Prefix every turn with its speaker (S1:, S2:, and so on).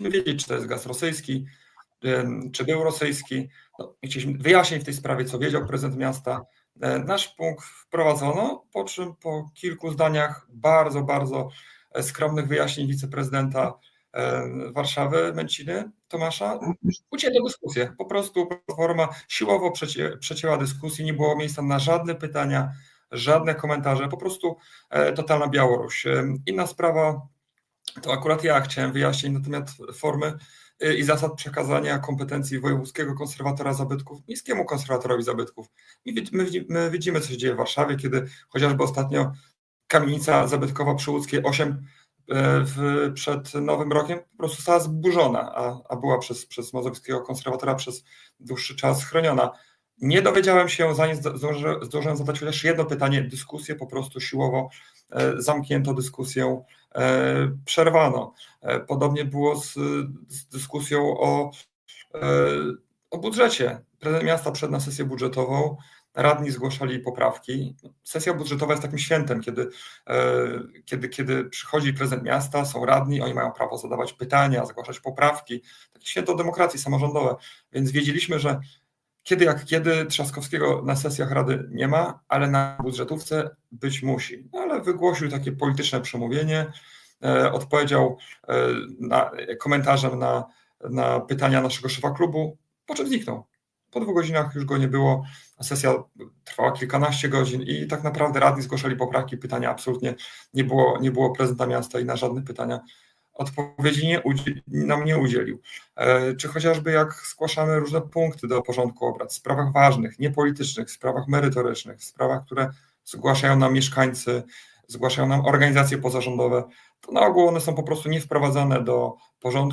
S1: wiedzieć, czy to jest gaz rosyjski, czy był rosyjski. No, chcieliśmy wyjaśnić w tej sprawie, co wiedział prezydent miasta. E, nasz punkt wprowadzono, po czym po kilku zdaniach bardzo, bardzo e, skromnych wyjaśnień wiceprezydenta e, Warszawy, Męciny, Tomasza, ucięto dyskusję. Po prostu platforma siłowo przecięła dyskusję, nie było miejsca na żadne pytania, żadne komentarze, po prostu totalna Białoruś. Inna sprawa, to akurat ja chciałem wyjaśnić na temat formy Y, i zasad przekazania kompetencji wojewódzkiego konserwatora zabytków miejskiemu konserwatorowi zabytków. My, my, my widzimy, co się dzieje w Warszawie, kiedy chociażby ostatnio kamienica zabytkowa przy Łódzkiej 8 y, w, przed Nowym Rokiem po prostu została zburzona, a, a była przez, przez mazowieckiego konserwatora przez dłuższy czas chroniona. Nie dowiedziałem się, zanim zdążyłem zadać chociaż jedno pytanie, dyskusję po prostu siłowo e, zamknięto dyskusję, e, przerwano. E, podobnie było z, z dyskusją o, o budżecie. Prezydent miasta przed na sesję budżetową radni zgłaszali poprawki. Sesja budżetowa jest takim świętem, kiedy, kiedy, kiedy przychodzi prezydent miasta, są radni, oni mają prawo zadawać pytania, zgłaszać poprawki. Takie święto demokracji samorządowe. Więc wiedzieliśmy, że kiedy jak kiedy Trzaskowskiego na sesjach Rady nie ma, ale na budżetówce być musi. No, ale wygłosił takie polityczne przemówienie, e, odpowiedział e, na, komentarzem na, na pytania naszego szefa klubu, po czym zniknął. Po dwóch godzinach już go nie było, a sesja trwała kilkanaście godzin i tak naprawdę radni zgłaszali poprawki, pytania absolutnie nie było, nie było prezydenta miasta i na żadne pytania odpowiedzi nie, nam nie udzielił. E, czy chociażby jak zgłaszamy różne punkty do porządku obrad w sprawach ważnych, niepolitycznych, w sprawach merytorycznych, w sprawach, które zgłaszają nam mieszkańcy, zgłaszają nam organizacje pozarządowe, to na ogół one są po prostu nie wprowadzane do porządku.